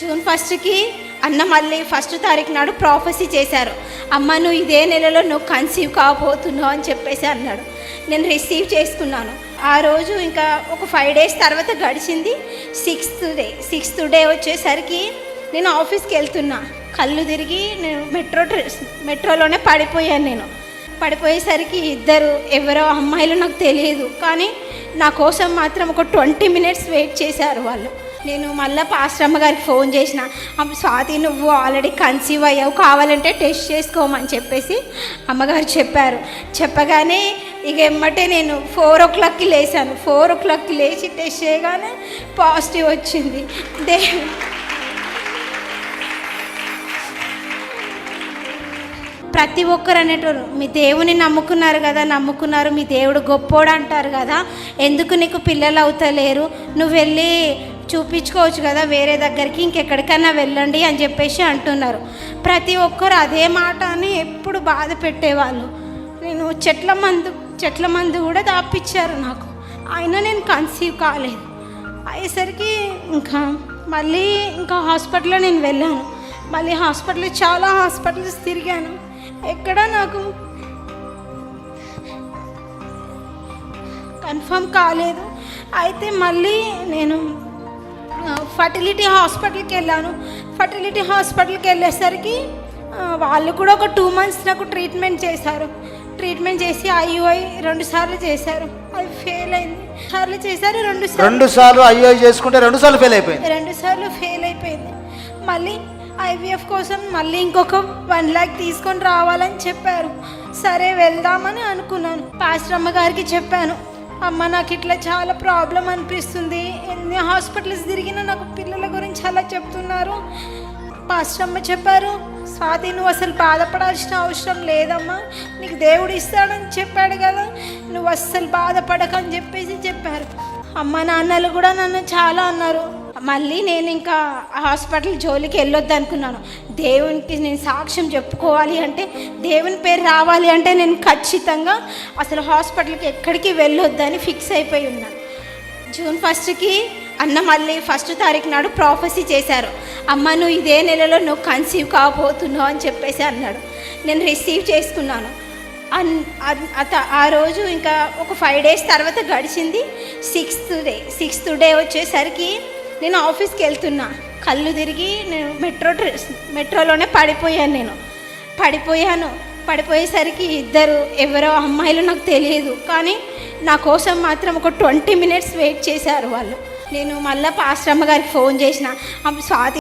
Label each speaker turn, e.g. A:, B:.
A: June ఫస్ట్కి అన్న మళ్ళీ ఫస్ట్ తారీఖు నాడు ప్రాఫెసీ చేశారు. అమ్మ నువ్వు ఇదే నెలలో నువ్వు కన్సీవ్ కాబోతున్నావు అని చెప్పేసి అన్నాడు. నేను రిసీవ్ చేసుకున్నాను. ఆ రోజు ఇంకా ఒక ఫైవ్ డేస్ తర్వాత గడిచింది. సిక్స్త్ డే సిక్స్త్ డే వచ్చేసరికి నేను ఆఫీస్కి వెళ్తున్నా. కళ్ళు తిరిగి నేను మెట్రో ట్ర- మెట్రోలోనే పడిపోయాను నేను. పడిపోయేసరికి ఇద్దరు ఎవరో అమ్మాయిలు నాకు తెలియదు. కానీ నా కోసం మాత్రం ఒక ట్వంటీ మినిట్స్ వెయిట్ చేశారు వాళ్ళు. నేను మళ్ళీ పాస్టమ్మ గారికి ఫోన్ చేసిన. స్వాతి నువ్వు ఆల్రెడీ కన్సీవ్ అయ్యావు. కావాలంటే టెస్ట్ చేసుకోమని చెప్పేసి అమ్మగారు చెప్పారు. చెప్పగానే ఇక ఎమ్మటే నేను ఫోర్ ఓ క్లాక్కి లేచాను. ఫోర్ ఓ క్లాక్కి లేచి టెస్ట్ చేయగానే పాజిటివ్ వచ్చింది. దే ప్రతి ఒక్కరు అనేటోళ్ళు మీ దేవుని నమ్ముకున్నారు కదా నమ్ముకున్నారు మీ దేవుడు గొప్పోడు అంటారు కదా. ఎందుకు నీకు పిల్లలు అవుతలేరు? నువ్వు వెళ్ళి చూపించుకోవచ్చు కదా వేరే దగ్గరికి ఇంకెక్కడికైనా వెళ్ళండి అని చెప్పేసి అంటున్నారు. ప్రతి ఒక్కరు అదే మాట అని ఎప్పుడు బాధ పెట్టేవాళ్ళు. నేను చెట్ల మందు చెట్ల మందు కూడా దాపిచ్చారు నాకు. అయినా నేను కన్సీవ్ కాలేదు. అయ్యేసరికి ఇంకా మళ్ళీ ఇంకా హాస్పిటల్లో నేను వెళ్ళాను. మళ్ళీ హాస్పిటల్ చాలా హాస్పిటల్స్ తిరిగాను. ఎక్కడ నాకు కన్ఫర్మ్ కాలేదు. అయితే మళ్ళీ నేను ఫర్టిలిటీ హాస్పిటల్కి వెళ్ళాను. ఫర్టిలిటీ హాస్పిటల్కి వెళ్ళేసరికి వాళ్ళు కూడా ఒక టూ మంత్స్ నాకు ట్రీట్మెంట్ చేశారు. ట్రీట్మెంట్ చేసి ఐయుఐ రెండు సార్లు చేశారు. అది ఫెయిల్ అయింది. సార్లు చేశారు రెండు సార్లు
B: రెండు సార్లు అయ్యో చేసుకుంటే రెండు సార్లు ఫెయిల్ అయిపోయింది.
A: రెండు సార్లు ఫెయిల్ అయిపోయింది. మళ్ళీ ఐవీఎఫ్ కోసం మళ్ళీ ఇంకొక వన్ ల్యాక్ తీసుకొని రావాలని చెప్పారు. సరే వెళ్దామని అనుకున్నాను. పాశ్రమ్మ గారికి చెప్పాను. అమ్మ నాకు ఇట్లా చాలా ప్రాబ్లం అనిపిస్తుంది. ఎన్ని హాస్పిటల్స్ తిరిగినా నాకు పిల్లల గురించి అలా చెప్తున్నారు. పాశ్రమ్మ చెప్పారు స్వాతి నువ్వు అసలు బాధపడాల్సిన అవసరం లేదమ్మా. నీకు దేవుడు ఇస్తాడని చెప్పాడు కదా. నువ్వు అస్సలు బాధపడకని చెప్పేసి చెప్పారు. అమ్మ నాన్నలు కూడా నన్ను చాలా అన్నారు. మళ్ళీ నేను ఇంకా హాస్పిటల్ జోలికి వెళ్ళొద్దు అనుకున్నాను. దేవునికి నేను సాక్ష్యం చెప్పుకోవాలి అంటే దేవుని పేరు రావాలి అంటే నేను ఖచ్చితంగా అసలు హాస్పిటల్కి ఎక్కడికి వెళ్ళొద్దని ఫిక్స్ అయిపోయి ఉన్నాను జూన్ ఫస్ట్కి అన్న మళ్ళీ ఫస్ట్ తారీఖు నాడు ప్రాఫెసీ చేశారు. అమ్మ నువ్వు ఇదే నెలలో నువ్వు కన్సీవ్ కాబోతున్నావు అని చెప్పేసి అన్నాడు. నేను రిసీవ్ చేసుకున్నాను. అన్- అత- ఆ రోజు ఇంకా ఒక ఫైవ్ డేస్ తర్వాత గడిచింది. సిక్స్త్ డే సిక్స్త్ డే వచ్చేసరికి నేను ఆఫీస్కి వెళ్తున్నా. కళ్ళు తిరిగి నేను మెట్రో ట్ర- మెట్రోలోనే పడిపోయాను నేను. పడిపోయాను. పడిపోయేసరికి ఇద్దరు ఎవరో అమ్మాయిలు నాకు తెలియదు. కానీ నా కోసం మాత్రం ఒక ట్వంటీ మినిట్స్ వెయిట్ చేశారు వాళ్ళు. నేను మళ్ళీ పాశ్రమ్మ గారికి ఫోన్ చేసిన. స్వాతి